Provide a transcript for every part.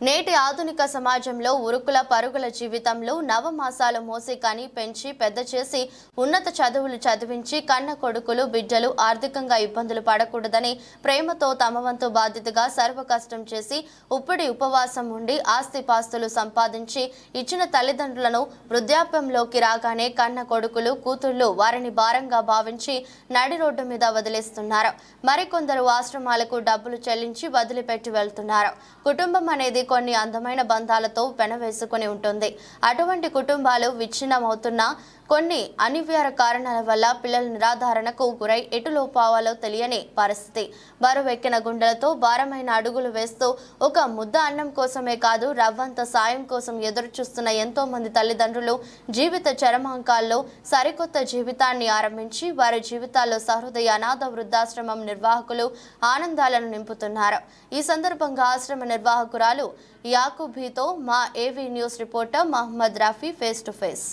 నేటి ఆధునిక సమాజంలో ఉరుకుల పరుగుల జీవితంలో నవమాసాలు మోసి కని పెంచి పెద్ద చేసి ఉన్నత చదువులు చదివించి కన్న కొడుకులు బిడ్డలు ఆర్థికంగా ఇబ్బందులు పడకూడదని ప్రేమతో తమ వంతు బాధ్యతగా సర్వ కష్టం చేసి ఉప్పడి ఉపవాసం ఉండి ఆస్తిపాస్తులు సంపాదించి ఇచ్చిన తల్లిదండ్రులను వృద్ధాప్యంలోకి రాగానే కన్న కొడుకులు కూతుళ్ళు వారిని భారంగా భావించి నడి రోడ్డు మీద వదిలేస్తున్నారు. మరికొందరు ఆశ్రమాలకు డబ్బులు చెల్లించి వదిలిపెట్టి వెళ్తున్నారు. కుటుంబం అనేది కొన్ని అందమైన బంధాలతో పెనవేసుకుని ఉంటుంది. అటువంటి కుటుంబాలు విచ్ఛిన్నమవుతున్నా కొన్ని అనివార్య కారణాల వల్ల పిల్లల నిరాధారణకు గురై ఎటులో పోవాలో తెలియని పరిస్థితి. బరువెక్కిన గుండెలతో భారమైన అడుగులు వేస్తూ ఒక ముద్ద అన్నం కోసమే కాదు రవ్వంత సాయం కోసం ఎదురు చూస్తున్న ఎంతో మంది తల్లిదండ్రులు జీవిత చరమాంకాల్లో సరికొత్త జీవితాన్ని ఆరంభించి వారి జీవితాల్లో సహృదయ అనాథ వృద్ధాశ్రమం నిర్వాహకులు ఆనందాలను నింపుతున్నారు. ఈ సందర్భంగా ఆశ్రమ నిర్వాహకురాలు యాకుబీతో మా AV news reporter Mohammed Rafi face to face.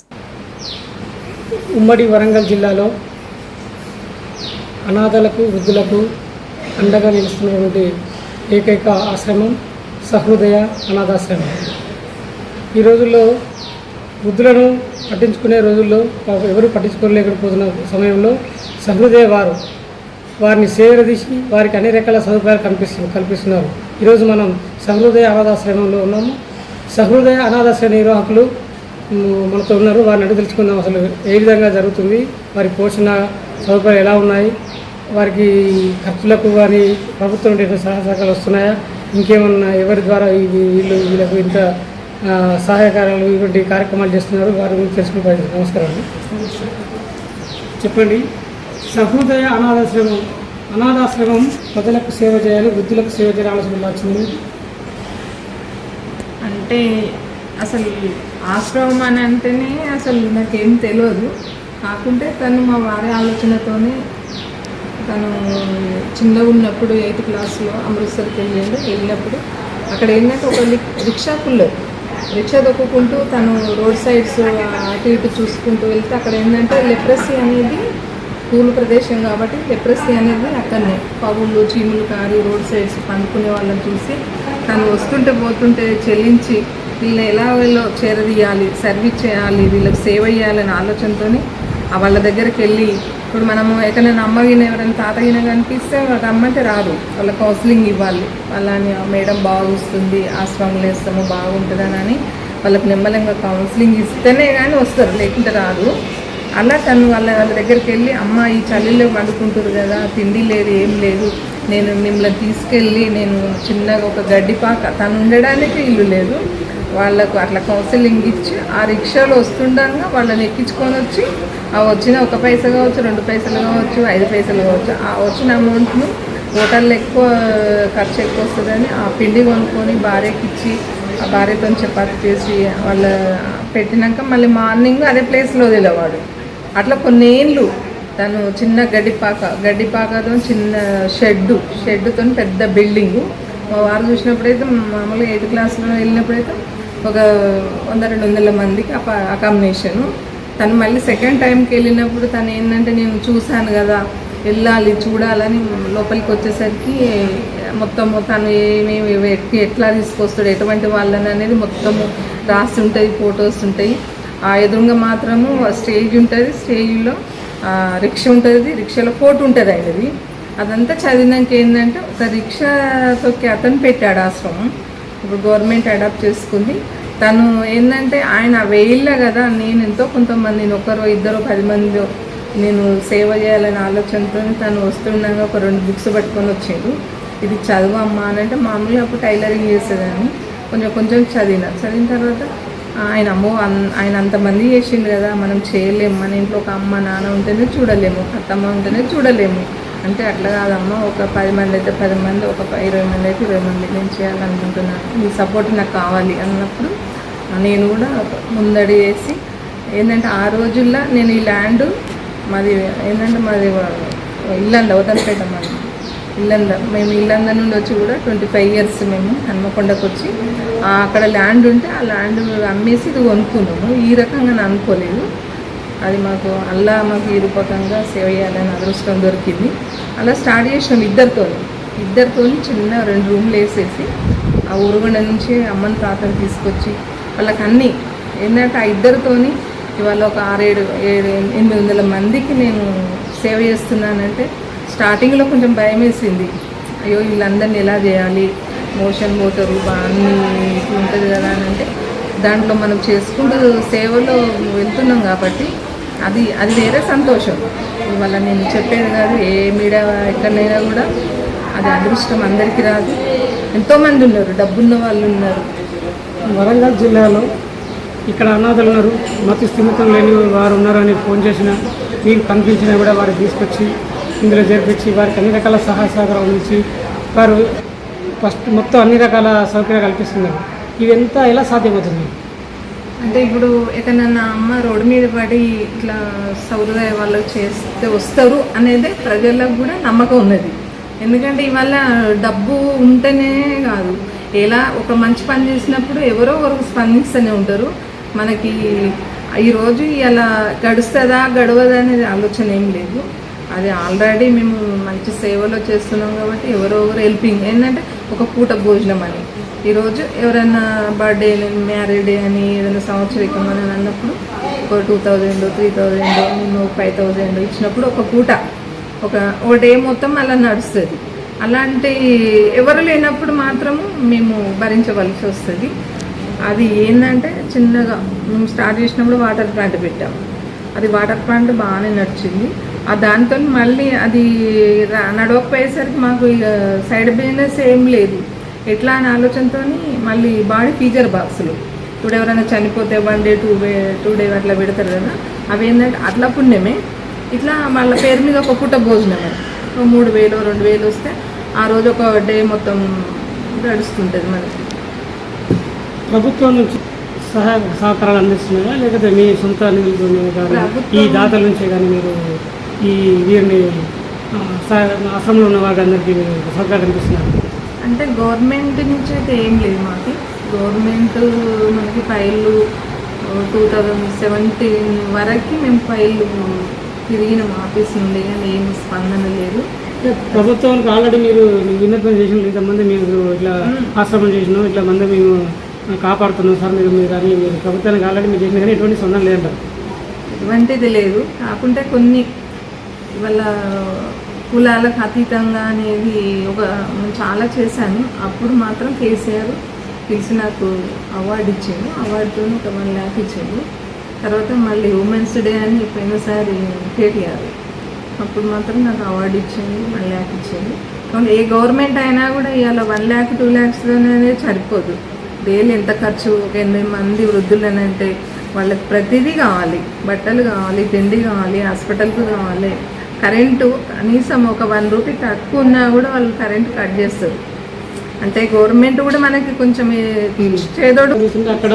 ఉమ్మడి వరంగల్ జిల్లాలో అనాథలకు వృద్ధులకు అండగా నిలుస్తున్నటువంటి ఏకైక ఆశ్రమం సహృదయ అనాథాశ్రమం. ఈ రోజుల్లో వృద్ధులను పట్టించుకునే రోజుల్లో ఎవరు పట్టించుకోలేకపోతున్న సమయంలో సహృదయ వారు వారిని సేవరదీసి వారికి అన్ని రకాల సదుపాయాలు కనిపిస్తు కల్పిస్తున్నారు. ఈరోజు మనం సహృదయ అనాథాశ్రమంలో ఉన్నాము. సహృదయ అనాథాశ్రమ నిర్వాహకులు మనతో ఉన్నారు. వారిని అడిగి తెలుసుకుందాం అసలు ఏ విధంగా జరుగుతుంది వారి పోషణ సదుపాయాలు ఎలా ఉన్నాయి వారికి ఖర్చులకు కానీ ప్రభుత్వం నుండి సహాయ సహకారాలు వస్తున్నాయా ఇంకేమన్నా ఎవరి ద్వారా ఇది వీళ్ళు వీళ్ళకు ఇంత సహాయకారాలు ఇటువంటి కార్యక్రమాలు చేస్తున్నారు వారి గురించి తెలుసుకునే ప్రయత్నం నమస్కారం అండి. చెప్పండి. సహృదయ అనాథాశ్రమం అనాథాశ్రమం ప్రజలకు సేవ చేయాలి వృద్ధులకు సేవ చేయాలి ఆలోచన వచ్చింది? అంటే అసలు ఆశ్రమం అని అంటేనే అసలు నాకేం తెలియదు కాకుంటే తను మా వారి ఆలోచనతోనే తను చిన్నగా ఉన్నప్పుడు ఎయిత్ క్లాస్లో అమృత్సర్కి వెళ్ళాడు వెళ్ళినప్పుడు అక్కడ ఏంటంటే ఒక రిక్షా పుల్లర్ రిక్షా దొక్కుంటూ తను రోడ్ సైడ్స్ అటు ఇటు చూసుకుంటూ వెళ్తే అక్కడ ఏంటంటే లెప్రసీ అనేది కూలు ప్రదేశం కాబట్టి లెప్రసీ అనేది అక్కడనే. పగుళ్ళు చీములు కారి రోడ్ సైడ్స్ పండుకునే వాళ్ళని చూసి తను వస్తుంటే పోతుంటే చెల్లించి వీళ్ళని ఎలా వీళ్ళు చేరదీయాలి సర్వీస్ చేయాలి వీళ్ళకి సేవ చేయాలనే ఆలోచనతోనే ఆ వాళ్ళ దగ్గరికి వెళ్ళి ఇప్పుడు మనము ఎక్కడైనా అమ్మగిన ఎవరైనా తాతగిన కనిపిస్తే వాళ్ళకి అమ్మంటే రాదు. వాళ్ళ కౌన్సిలింగ్ ఇవ్వాలి. వాళ్ళని "ఆ మేడం బాగుస్తుంది ఆశ్రమంలో వేస్తాము బాగుంటుందని అని వాళ్ళకి నెమ్మలంగా కౌన్సిలింగ్ ఇస్తేనే కానీ వస్తారు లేకుంటే రాదు. అలా తను వాళ్ళ వాళ్ళ దగ్గరికి వెళ్ళి అమ్మ ఈ చలిలో వండుకుంటారు కదా తిండి లేదు ఏం లేదు. నేను మిమ్మల్ని తీసుకెళ్ళి నేను చిన్నగా ఒక గడ్డిపాక తను ఉండడానికి ఇల్లు లేదు. వాళ్ళకు అట్లా కౌన్సిలింగ్ ఇచ్చి ఆ రిక్షాలో వస్తుండగా వాళ్ళని ఎక్కించుకొని వచ్చి ఆ వచ్చిన ఒక పైసా కావచ్చు రెండు పైసలు కావచ్చు ఐదు పైసలు కావచ్చు ఆ వచ్చిన అమౌంట్ను హోటల్లో ఎక్కువ ఖర్చు ఎక్కువ వస్తుందని ఆ పిండి కొనుక్కొని భార్యకిచ్చి ఆ భార్యతో చపాతి చేసి వాళ్ళ పెట్టినాక మళ్ళీ మార్నింగ్ అదే ప్లేస్లో వదిలేవాడు. అట్లా కొన్నేళ్ళు తను చిన్న గడ్డిపాక గడ్డిపాకతో చిన్న షెడ్డు షెడ్డుతో పెద్ద బిల్డింగు. మా వారు చూసినప్పుడైతే మామూలుగా ఎయిత్ క్లాస్లో వెళ్ళినప్పుడైతే ఒక వంద రెండు వందల మందికి అప తను మళ్ళీ సెకండ్ టైంకి వెళ్ళినప్పుడు తను ఏంటంటే నేను చూశాను కదా వెళ్ళాలి చూడాలని లోపలికి వచ్చేసరికి మొత్తం తను ఏమేమి ఎట్లా తీసుకొస్తాడు ఎటువంటి వాళ్ళని అనేది మొత్తము రాసి ఉంటుంది ఫొటోస్ ఉంటాయి. ఆ ఎదురుగా మాత్రము స్టేజ్ ఉంటుంది స్టేజ్లో రిక్షా ఉంటుంది రిక్షాలో ఫోటో ఉంటుంది ఆయనది. అదంతా చదివినాక ఏంటంటే ఒక రిక్షా తొక్కి అతను పెట్టాడు ఆశ్రమం. ఇప్పుడు గవర్నమెంట్ అడాప్ట్ చేసుకుంది. తను ఏంటంటే ఆయన వేయిల్ల కదా నేను ఎంతో కొంతమంది ఒకరో ఇద్దరు పది మంది నేను సేవ చేయాలనే ఆలోచనతో తను వస్తుండగా ఒక రెండు బుక్స్ పట్టుకొని వచ్చాడు. ఇది చదువు అమ్మా అని అంటే మామూలుగా అప్పుడు టైలరింగ్ చేసేదాన్ని. కొంచెం కొంచెం చదివిన. చదివిన తర్వాత ఆయన అమ్మో అన్- ఆయన అంతమంది చేసిండు కదా మనం చేయలేము మన ఇంట్లో ఒక అమ్మ నాన్న ఉంటేనే చూడలేము. అత్తమ్మ ఉంటేనే చూడలేము. అంటే అట్లా కాదమ్మా ఒక పది మంది అయితే పది మంది ఒక ఇరవై మంది అయితే ఇరవై మంది నేను చేయాలనుకుంటున్నాను మీ సపోర్ట్ నాకు కావాలి అన్నప్పుడు నేను కూడా ముందడి చేసి ఏంటంటే ఆ రోజుల్లో నేను ఈ ల్యాండ్ మాది ఏంటంటే మాది ఇల్లంద వదనపేట మాది. ఇల్లంద మేము ఇల్లంద నుండి వచ్చి కూడా ట్వంటీ ఫైవ్ ఇయర్స్ మేము హన్మకొండకు వచ్చి అక్కడ ల్యాండ్ ఉంటే ఆ ల్యాండ్ అమ్మేసి ఇది కొనుక్కున్నాము. ఈ రకంగా నేను అనుకోలేదు. అది మాకు అల్లా మాకు ఈ రూపకంగా సేవ చేయాలని అదృష్టం దొరికింది. అలా స్టార్ట్ చేసినాం ఇద్దరితో ఇద్దరితో చిన్న రెండు రూమ్లు వేసేసి ఆ ఊరుగొండ నుంచి అమ్మని తాతని తీసుకొచ్చి వాళ్ళకి అన్నీ ఏంటంటే ఆ ఇద్దరితోని ఇవాళ ఒక ఆరేడు ఏడు ఎనిమిది వందల మందికి నేను సేవ చేస్తున్నానంటే స్టార్టింగ్లో కొంచెం భయం వేసింది అయ్యో వీళ్ళందరినీ ఎలా చేయాలి? మోషన్ పోతారు అన్నీ ఇట్లా ఉంటుంది కదా అని అంటే దాంట్లో మనం చేసుకుంటూ సేవలో వెళ్తున్నాం కాబట్టి అది అది వేరే సంతోషం. ఇవాళ నేను చెప్పేది కాదు ఏ మీడియా ఎక్కడైనా కూడా అది అదృష్టం అందరికీ రాదు. ఎంతోమంది ఉన్నారు డబ్బున్న వాళ్ళు ఉన్నారు. వరంగల్ జిల్లాలో ఇక్కడ అనాథలు ఉన్నారు మతి స్థిమితం లేని వారు ఉన్నారని ఫోన్ చేసిన మీకు కనిపించినా కూడా వారికి తీసుకొచ్చి ఇందులో జరిపించి వారికి అన్ని రకాల సహాయ సహకారం అందించి వారు ఫస్ట్ మొత్తం అన్ని రకాల సౌకర్యాలు కల్పిస్తున్నారు. ఇదంతా ఎలా సాధ్యమవుతుంది? అంటే ఇప్పుడు ఎక్కడన్నా అమ్మ రోడ్డు మీద పడి ఇట్లా సౌరదయ వాళ్ళు చేస్తే వస్తారు అనేది ప్రజలకు కూడా నమ్మకం ఉన్నది. ఎందుకంటే ఇవాళ డబ్బు ఉంటేనే కాదు. ఎలా ఒక మంచి పని చేసినప్పుడు ఎవరో ఒకరు స్పందిస్తూనే ఉంటారు. మనకి ఈరోజు ఇలా గడుస్తుందా గడవదా అనేది ఆలోచన ఏం లేదు. అది ఆల్రెడీ మేము మంచి సేవలో చేస్తున్నాం కాబట్టి ఎవరో ఒకరు హెల్పింగ్. ఏంటంటే ఒక పూట భోజనం అని. ఈరోజు ఎవరైనా బర్త్డే మ్యారేడ్ డే అని ఏదైనా సంవత్సరికం అని అన్నప్పుడు ఒక two thousand three thousand five thousand ఇచ్చినప్పుడు ఒక పూట ఒక ఒక డే మొత్తం అలా నడుస్తుంది. అలాంటి ఎవరు లేనప్పుడు మాత్రము మేము భరించవలసి వస్తుంది. అది ఏంటంటే చిన్నగా మేము స్టార్ట్ చేసినప్పుడు వాటర్ ప్లాంట్ పెట్టాము అది వాటర్ ప్లాంట్ బాగానే నడిచింది. ఆ దాంతో మళ్ళీ అది నడవకపోయేసరికి మాకు ఇక సైడ్ బిజినెస్ ఏం లేదు. ఎట్లా అనే ఆలోచనతో మళ్ళీ బాడీ ఫీజర్ బాక్సులు. ఇప్పుడు ఎవరైనా చనిపోతే one day two day two day అట్లా పెడతారు కదా అవి ఏంటంటే అట్లా పుణ్యమే. ఇట్లా వాళ్ళ పేరు మీద ఒక పూట భోజనమే. ఒక మూడు వేలు రెండు వేలు వస్తే ఆ రోజు ఒక డే మొత్తం గడుస్తుంటుంది మనకి ప్రభుత్వం నుంచి సహాయ సహకారాలు అందిస్తున్నాయా లేకపోతే మీ సొంత ప్రభుత్వం- ఈ దాతల నుంచే కానీ మీరు ఈ వీరిని ఆశ్రమంలో ఉన్న వారందరికీ మీరు సహకారం అందిస్తున్నారు అంటే గవర్నమెంట్ నుంచి అయితే ఏం లేదు మాకు. గవర్నమెంట్ మనకి ఫైళ్ళు టూ థౌజండ్ సెవెంటీన్ వరకు మేము ఫైళ్ళు తిరిగిన ఆఫీస్ నుండి కానీ ఏం స్పందన లేదు. ప్రభుత్వానికి ఆల్రెడీ మీరు విన్నపం చేసిన ఇంతమంది మీరు ఇట్లా ఆశ్రమం చేసినాం ఇట్లా మంది మేము కాపాడుతున్నాం సార్ మీరు మీరు అని మీరు ప్రభుత్వానికి ఆల్రెడీ మీరు చేసిన కానీ ఎటువంటి సొంతం లేదంటారు. ఎటువంటిది లేదు. కాకుంటే కొన్ని ఇవాళ కులాలకు అతీతంగా అనేది ఒక చాలా చేశాను. అప్పుడు మాత్రం కేసీఆర్ పిలిచి నాకు అవార్డు ఇచ్చాడు. అవార్డుతో ఒక వన్ ల్యాక్ ఇచ్చాడు. తర్వాత మళ్ళీ ఉమెన్స్ డే అని పోయినసారి కేటీఆర్ అప్పుడు మాత్రం నాకు అవార్డు ఇచ్చింది వన్ ల్యాక్ ఇచ్చింది కానీ ఏ గవర్నమెంట్ అయినా కూడా ఇవాళ వన్ ల్యాక్ టూ ల్యాక్స్తోనే సరిపోదు. డైలీ ఎంత ఖర్చు ఒక ఎనిమిది మంది వృద్ధులు అని అంటే వాళ్ళకి ప్రతిదీ కావాలి. బట్టలు కావాలి తిండి కావాలి హాస్పిటల్కి కావాలి. కరెంటు కనీసం ఒక వన్ రూపీ తక్కువ ఉన్నా కూడా వాళ్ళు కరెంటు కట్ చేస్తారు. అంటే గవర్నమెంట్ కూడా మనకి కొంచెం చేదోడు అక్కడ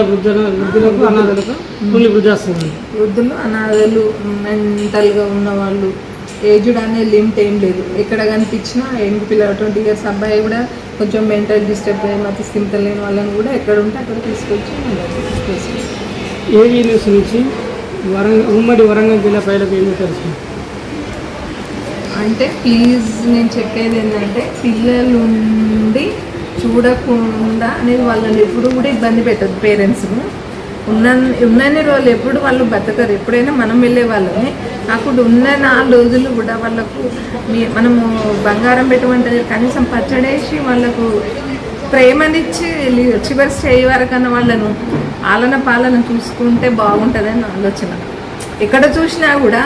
వృద్ధులు అనాథలు మెంటల్గా ఉన్న వాళ్ళు ఏజ్డ్ అనే లిమిట్ ఏం లేదు. ఎక్కడ కనిపించినా ఎంగి పిల్లలు ట్వంటీ ఇయర్స్ అబ్బాయి కూడా కొంచెం మెంటల్ డిస్టర్బ్ అయ్యి మతి స్థిమిత లేని వాళ్ళని కూడా ఎక్కడ ఉంటే అక్కడ తీసుకొచ్చి తీసుకొచ్చి ఏవీ న్యూస్ నుంచి వరంగల్ ఉమ్మడి వరంగల్ జిల్లా ప్రజలకు ఏమీ తెలుసు? అంటే ప్లీజ్ నేను చెప్పేది ఏంటంటే పిల్లలు ఉండి చూడకుండా అనేది వాళ్ళని ఎప్పుడు కూడా ఇబ్బంది పెట్టదు పేరెంట్స్ను ఉన్న ఉన్నన్ని రోజులు ఎప్పుడు వాళ్ళు బతకరు. ఎప్పుడైనా మనం వెళ్ళే వాళ్ళని కాకుండా ఉన్న నాలుగు రోజులు కూడా వాళ్ళకు మనము బంగారం పెట్టమంటే కనీసం పచ్చడేసి వాళ్ళకు ప్రేమనిచ్చి లి- చివరి చేయి వరకన్నా వాళ్ళను ఆలన పాలన చూసుకుంటే బాగుంటుందని ఆలోచన. ఎక్కడ చూసినా కూడా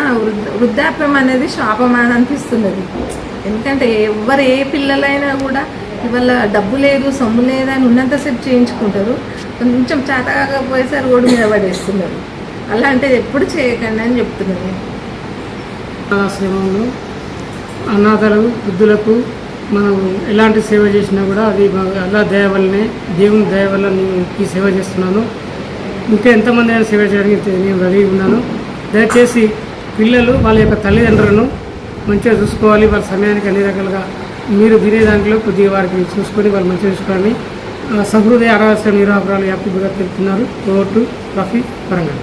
వృద్ధాప్యం అనేది శాపం అని అనిపిస్తున్నది. ఎందుకంటే ఎవరు ఏ పిల్లలైనా కూడా ఇవాళ డబ్బు లేదు సొమ్ము లేదు అని ఉన్నంతసేపు చేయించుకుంటారు. కొంచెం చేత కాకపోయేసరి రోడ్డు మీద పడేస్తున్నారు. అలాంటిది ఎప్పుడు చేయకండి అని చెప్తున్నాను నేను. ఆశ్రమంలో అనాథలు వృద్ధులకు మనం ఎలాంటి సేవ చేసినా కూడా అది అలా అల్లా దయ వల్లనే దేవుని దయ వల్ల నేను ఈ సేవ చేస్తున్నాను. ఇంకా ఎంతమంది అయినా సేవ చేయడానికి నేను రెడీ ఉన్నాను. దయచేసి పిల్లలు వాళ్ళ యొక్క తల్లిదండ్రులను మంచిగా చూసుకోవాలి. వాళ్ళ సమయానికి అన్ని రకాలుగా మీరు వినే దాంట్లో కొద్దిగా వారికి చూసుకొని వాళ్ళు మంచిగా చూసుకోవాలని సహృదయ అనాథాశ్రమ నిరాపరాలు యాప్తి తెలుపుతున్నారు ఓటు రఫీ వరంగల్.